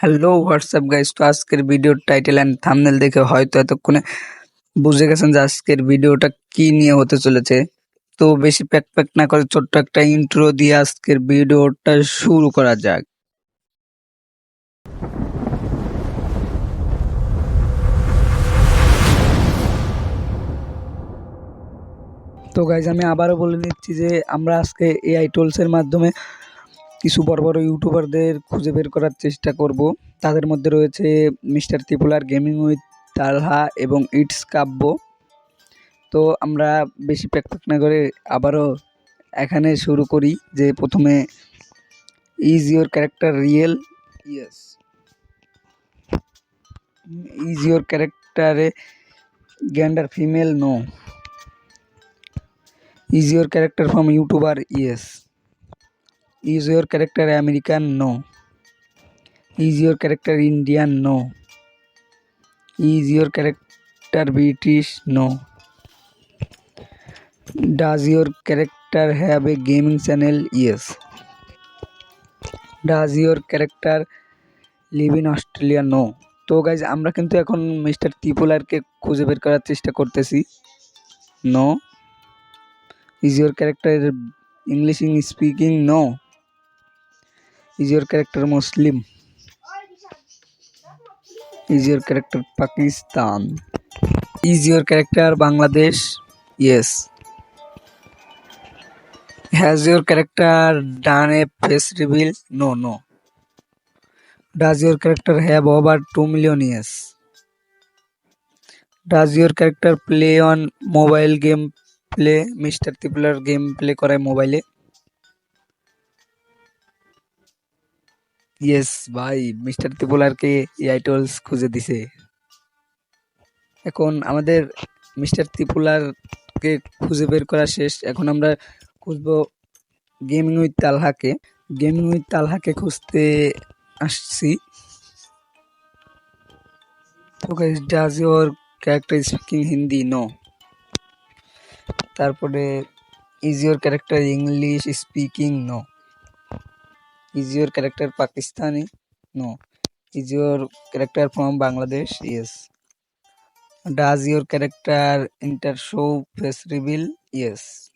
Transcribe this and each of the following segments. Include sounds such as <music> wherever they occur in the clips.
Hello WhatsApp guys তো আজকের ভিডিওর টাইটেল অ্যান্ড থামনেল দেখে হয়তো এতক্ষণে বুঝে গেছেন যে আজকের ভিডিওটা কি নিয়ে হতে চলেছে তো বেশি প্যাক প্যাক না করে ছোট্ট একটা ইন্ট্রো দিয়ে আজকের ভিডিওটা শুরু করা যাক তো গাইজ আমি আবারও বলে নিচ্ছি যে আমরা আজকে এআই টুলসের মাধ্যমে কিছু বড় বড় ইউটিউবারদের খুঁজে বের করার চেষ্টা করব তাদের মধ্যে রয়েছে মিস্টার ত্রিপুলার গেমিং উইথ তালহা এবং ইটস কাব্য তো আমরা বেশি প্যাকপ্যাক না করে আবারও এখানে শুরু করি যে প্রথমে is your character real yes is your ক্যারেক্টারে gender female no is your character from YouTuber yes is your character American no is your character Indian no is your character British no does your character have a gaming channel yes does your character live in Australia no তো guys আমরা কিন্তু এখন mister ত্রিপুলারকে খুঁজে বের করার চেষ্টা করতেছি no is your character English in speaking no is your character muslim is your character pakistan is your character bangladesh yes has your character done a face reveal no no does your character have over 2 million years does your character play on mobile game play mr tipler game play করে মোবাইলে yes ভাই mister ত্রিপুলারকে AI tools খুঁজে দিছে এখন আমাদের mister ত্রিপুলারকে খুঁজে বের করা শেষ এখন আমরা খুঁজব গেমিং উইথ তালহাকে গেমিং উইথ তালহাকে খুঁজতে আসছি তো guys does your character speaking Hindi no তারপরে is your character English speaking no Is your character Pakistani? No. Is your character from Bangladesh? Yes. Does your character enter show face reveal? Yes.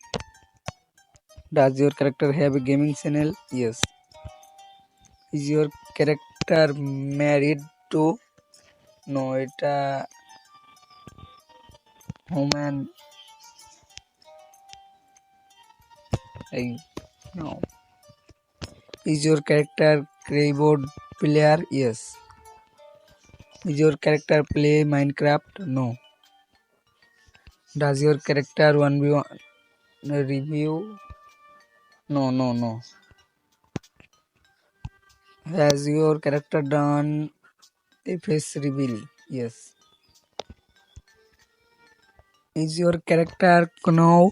Does your character have a gaming channel? Yes. Is your character married to? No, it uh, woman. I no. Is your character keyboard player? Yes. Is your character play Minecraft? No. Does your character 1v1 review? No, no, no. Has your character done face reveal? Yes. Is your character now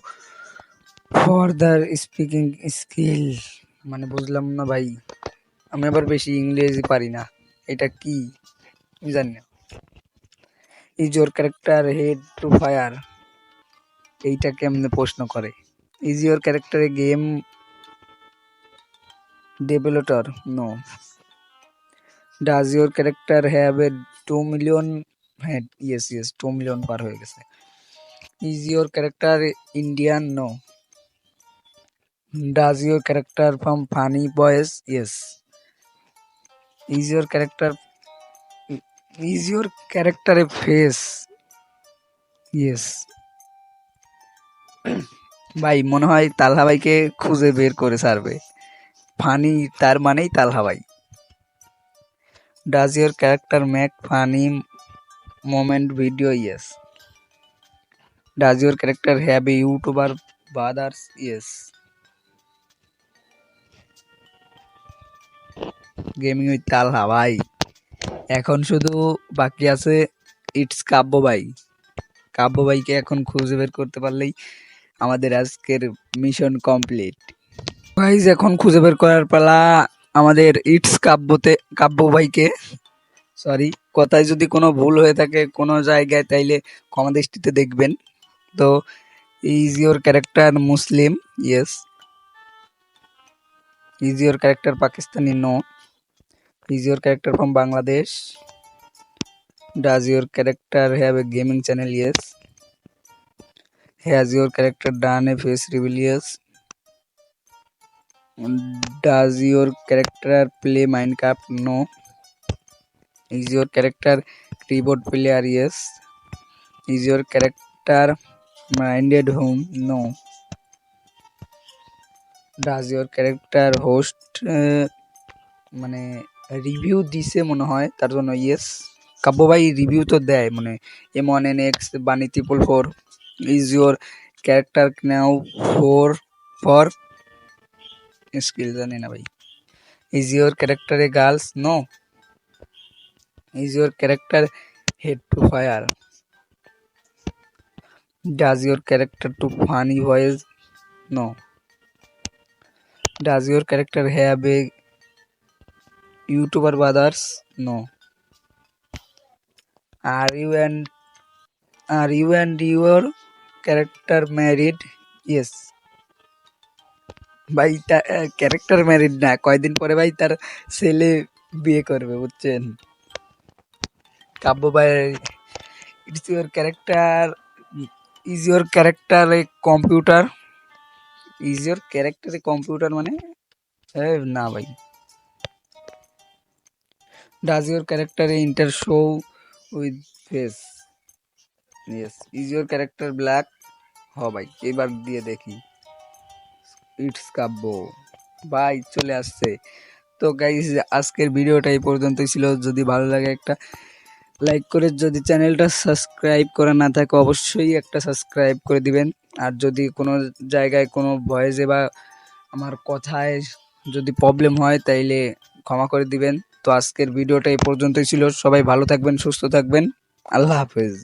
for the speaking skill? মানে বুঝলাম না ভাই আমি আবার বেশি ইংরেজি পারি না এটা কি জানি না is your character head to fire এইটা কেমনে প্রশ্ন করে is your character a game developer no does your character have a two million হ্যাঁ ইয়েস ইয়েস টু মিলিয়ন পার হয়ে গেছে is your character Indian no Does your character from Funny Boys? Yes. Is your character is your character a face? Yes. <clears throat> ভাই মনে হয় তালহা ভাইকে খুঁজে বের করে সারবে ফানি তার মানেই তালহা ভাই does your character make funny moment video yes does your character have a YouTuber brothers yes gaming with Talha ভাই এখন শুধু বাকি আছে ইটস কাব্য ভাই কাব্য ভাইকে এখন খুঁজে বের করতে পারলেই আমাদের আজকের মিশন কমপ্লিট ভাইজ এখন খুঁজে বের করার পালা আমাদের ইটস কাব্যতে কাব্য ভাইকে সরি কথায় যদি কোনো ভুল হয়ে থাকে কোনো জায়গায় তাইলে ক্ষমা দৃষ্টিতে দেখবেন তো is your character Muslim yes is your character Pakistani no Is your character from Bangladesh? Does your character have a gaming channel? Yes. Has your character done a face reveal? Yes. Does your character play Minecraft? No. Is your character keyboard player? Yes. Is your character minded home? No. Does your character host uh, review দিছে মনে হয় তার জন্য yes কবো ভাই review তো দেয় মানে M one N X bunny triple four is your character now four পর স্কিল জানি না ভাই is your ক্যারেক্টারে girls no is your character head to fire does your character do funny voice no does your character have YouTuber brothers no are you and are you and your character married yes भाई character married ना कयदिन पर भाई तार सेले BA करबे बुझछेन काबो भाई it's your character is your character a computer is your character a computer माने ना भाई Does your character enter show with face yes is your character black হ ভাই এবার দিয়ে দেখি ইটস কাব্য বাই চলে আসছে তো গাইজ আজকের ভিডিওটা এই পর্যন্ত ছিল যদি ভালো লাগে একটা লাইক করে যদি চ্যানেলটা সাবস্ক্রাইব করা না থাকে অবশ্যই একটা সাবস্ক্রাইব করে দিবেন আর যদি কোনো জায়গায় কোনো ভয়েসে বা আমার কথায় যদি প্রবলেম হয় তাইলে ক্ষমা করে দিবেন তো আজকের ভিডিওটা এই পর্যন্তই ছিল সবাই ভালো থাকবেন সুস্থ থাকবেন আল্লাহ হাফেজ